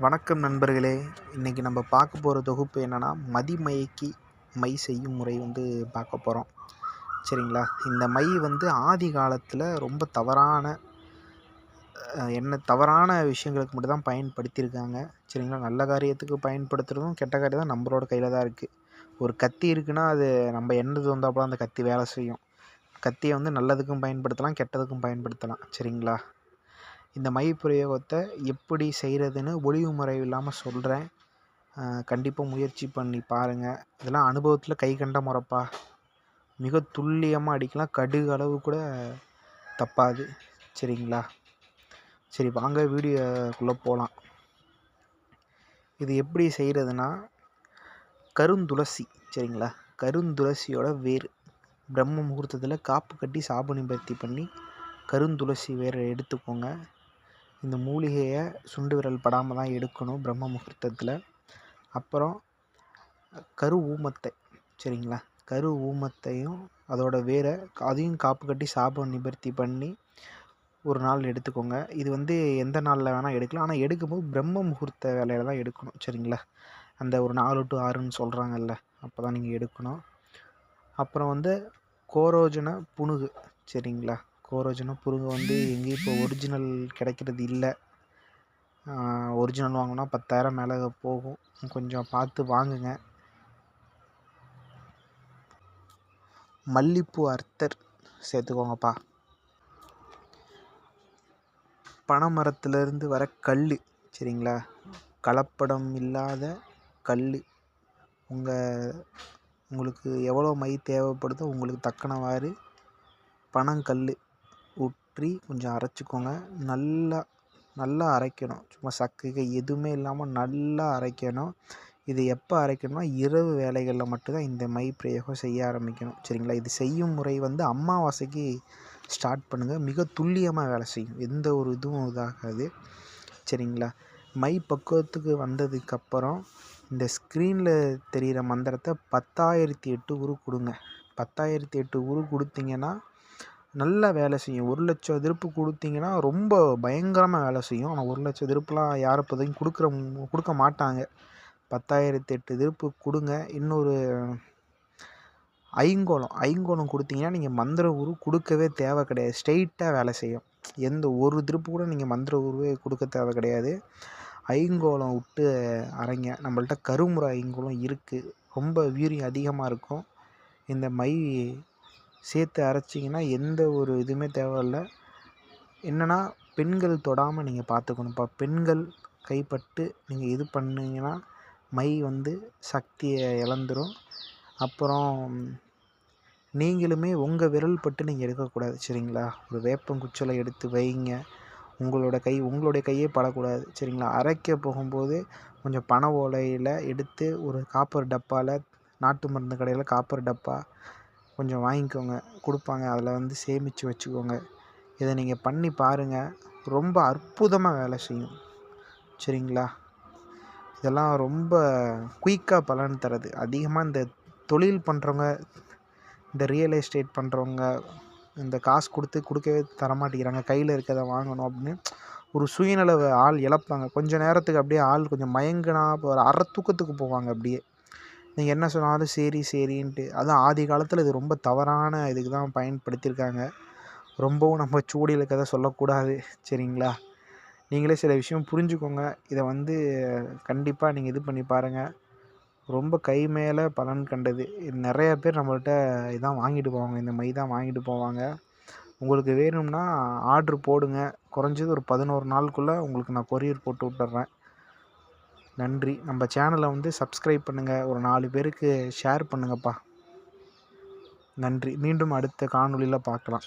வணக்கம் நண்பர்களே. இன்றைக்கி நம்ம பார்க்க போகிற தொகுப்பு என்னென்னா மதிமயக்கி மை செய்யும் முறை வந்து பார்க்க போகிறோம் சரிங்களா? இந்த மை வந்து ஆதி காலத்தில் ரொம்ப தவறான என்ன தவறான விஷயங்களுக்கு மட்டும் தான் பயன்படுத்தியிருக்காங்க. சரிங்களா? நல்ல காரியத்துக்கு பயன்படுத்துகிறதும் கெட்ட காரியம் தான் நம்மளோட கையில் தான் இருக்குது ஒரு கத்தி இருக்குன்னா அது நம்ம என்னது வந்தால் அந்த கத்தி வேலை செய்யும். கத்தியை வந்து நல்லதுக்கும் பயன்படுத்தலாம் கெட்டதுக்கும் பயன்படுத்தலாம். சரிங்களா? இந்த மை பிரயோகத்தை எப்படி செய்கிறதுன்னு ஒளிவு முறை இல்லாமல் சொல்கிறேன் கண்டிப்பாக முயற்சி பண்ணி பாருங்கள் இதெல்லாம் அனுபவத்தில் கை கண்ட முறைப்பா. மிக துல்லியமாக அடிக்கலாம். கடுகு அளவு கூட தப்பாது. சரிங்களா? சரி வாங்க வீடியோக்குள்ளே போகலாம் இது எப்படி செய்கிறதுனா கருந்துளசி. சரிங்களா? கருந்துளசியோட வேர். பிரம்ம முகூர்த்தத்தில் காப்பு கட்டி சாப நிபர்த்தி பண்ணி கருந்துளசி வேரை எடுத்துக்கோங்க. இந்த மூலிகையை சுண்டு விரல் படாமல் தான் எடுக்கணும் பிரம்ம முகூர்த்தத்தில். அப்புறம் கரு ஊமத்தை சரிங்களா? கரு ஊமத்தையும் அதோட வேரை அதையும் காப்பு கட்டி சாபம் நிவர்த்தி பண்ணி ஒரு நாள் எடுத்துக்கோங்க. இது வந்து எந்த நாளில் வேணால் எடுக்கலாம். ஆனால் எடுக்கும்போது பிரம்ம முகூர்த்த வேலையில் தான் எடுக்கணும் சரிங்களா? அந்த ஒரு நாலு டு ஆறுன்னு சொல்கிறாங்கல்ல அப்போ தான் நீங்கள் எடுக்கணும். அப்புறம் வந்து கோரோஜன புணுகு சரிங்களா? கோரோஜன புருங்க வந்து எங்கேயும் இப்போ ஒரிஜினல் கிடைக்கிறது இல்லை. ஒரிஜினல் வாங்கினா பத்தாயிரம் மேலே போகும். கொஞ்சம் பார்த்து வாங்குங்க. மல்லிப்பூ அர்த்தர் சேர்த்துக்கோங்கப்பா. பனைமரத்துலேருந்து வர கல் சரிங்களா? கலப்படம் இல்லாத கல் உங்கள் உங்களுக்கு எவ்வளோ மை தேவைப்படுதோ உங்களுக்கு தக்கனவாறு பனங்கல் ஊற்றி கொஞ்சம் அரைச்சிக்கோங்க. நல்லா நல்லா அரைக்கணும். சும்மா சக்கைக எதுவுமே இல்லாமல் நல்லா அரைக்கணும். இது எப்போ அரைக்கணும்னா இரவு வேலைகளில் மட்டும்தான் இந்த மை பிரயோகம் செய்ய ஆரம்பிக்கணும். சரிங்களா? இது செய்யும் முறை வந்து அமாவாசைக்கு ஸ்டார்ட் பண்ணுங்கள் மிக துல்லியமாக வேலை செய்யும். எந்த ஒரு இதுவும் இதாகாது. சரிங்களா? மை பக்குவத்துக்கு வந்ததுக்கப்புறம் இந்த ஸ்க்ரீனில் தெரிகிற மந்திரத்தை பத்தாயிரத்தி எட்டு உரு கொடுங்க. பத்தாயிரத்தி எட்டு உரு கொடுத்தீங்கன்னா நல்லா வேலை செய்யும். ஒரு லட்சம் திருப்பு கொடுத்தீங்கன்னா ரொம்ப பயங்கரமாக வேலை செய்யும். ஆனால் ஒரு லட்சம் திருப்புலாம் யாரும் இப்போதைக்கு கொடுக்குற கொடுக்க மாட்டாங்க. பத்தாயிரத்தி எட்டு திருப்பு கொடுங்க. இன்னொரு ஐங்கோலம். ஐங்கோலம் கொடுத்தீங்கன்னா நீங்கள் மந்திர உரு கொடுக்கவே தேவை கிடையாது. ஸ்ட்ரெயிட்டாக வேலை செய்யும். எந்த ஒரு திருப்பு கூட நீங்கள் மந்திர உருவே கொடுக்க தேவை கிடையாது. ஐங்கோலம் விட்டு அரைங்க. நம்மள்ட்ட கருமுறை ஐங்கோலம் இருக்குது ரொம்ப வீரியம் அதிகமாக இருக்கும். இந்த மை சேர்த்து அரைச்சிங்கன்னா எந்த ஒரு இதுவுமே தேவையில்ல. என்னென்னா பெண்கள் தொடாமல் நீங்கள் பார்த்துக்கணும்ப்பா. பெண்கள் கைப்பட்டு நீங்கள் இது பண்ணீங்கன்னா மை வந்து சக்தியை இழந்துரும். அப்புறம் நீங்களுமே உங்கள் விரல் பட்டு நீங்கள் எடுக்கக்கூடாது சரிங்களா? ஒரு வேப்பங்குச்சலை எடுத்து வைங்க. உங்களோட கை உங்களுடைய கையே படக்கூடாது சரிங்களா? அரைக்க போகும்போது கொஞ்சம் பனை ஓலையில் எடுத்து ஒரு காப்பர் டப்பாவில் நாட்டு மருந்து கடையில் காப்பர் டப்பா கொஞ்சம் வாங்கிக்கோங்க. கொடுப்பாங்க. அதில் வந்து சேமித்து வச்சுக்கோங்க. இதை நீங்கள் பண்ணி பாருங்கள் ரொம்ப அற்புதமாக வேலை செய்யும். சரிங்களா? இதெல்லாம் ரொம்ப குயிக்காக பலன் தருது. அதிகமாக இந்த தொழில் பண்ணுறவங்க இந்த ரியல் எஸ்டேட் பண்ணுறவங்க இந்த காசு கொடுத்து கொடுக்கவே தரமாட்டேங்கிறாங்க. கையில் இருக்கிறத வாங்கணும் அப்படின்னு ஒரு சுயநலவை ஆள் இழப்பாங்க. கொஞ்சம் நேரத்துக்கு அப்படியே ஆள் கொஞ்சம் மயங்கினா ஒரு அற தூக்கத்துக்கு போவாங்க அப்படியே. நீங்கள் என்ன சொன்னாலும் சரி சரின்ட்டு. அதுவும் ஆதி காலத்தில் இது ரொம்ப தவறான இதுக்கு தான் பயன்படுத்தியிருக்காங்க. ரொம்பவும் நம்ம சூடியில் கதை சொல்லக்கூடாது சரிங்களா? நீங்களே சில விஷயம் புரிஞ்சுக்கோங்க. இதை வந்து கண்டிப்பாக நீங்கள் இது பண்ணி பாருங்கள் ரொம்ப கை மேலே பலன் கண்டது. இது நிறைய பேர் நம்மள்கிட்ட இதான் வாங்கிட்டு போவாங்க. இந்த மை தான் வாங்கிட்டு போவாங்க. உங்களுக்கு வேணும்னா ஆர்ட்ரு போடுங்க. குறைஞ்சது ஒரு பதினோரு நாளுக்குள்ளே உங்களுக்கு நான் கொரியர் போட்டு விட்டுறேன். நன்றி. நம்ம சேனலை வந்து சப்ஸ்கிரைப் பண்ணுங்கள் ஒரு நாலு பேருக்கு ஷேர் பண்ணுங்கப்பா. நன்றி. மீண்டும் அடுத்த காணொளியில் பார்க்கலாம்.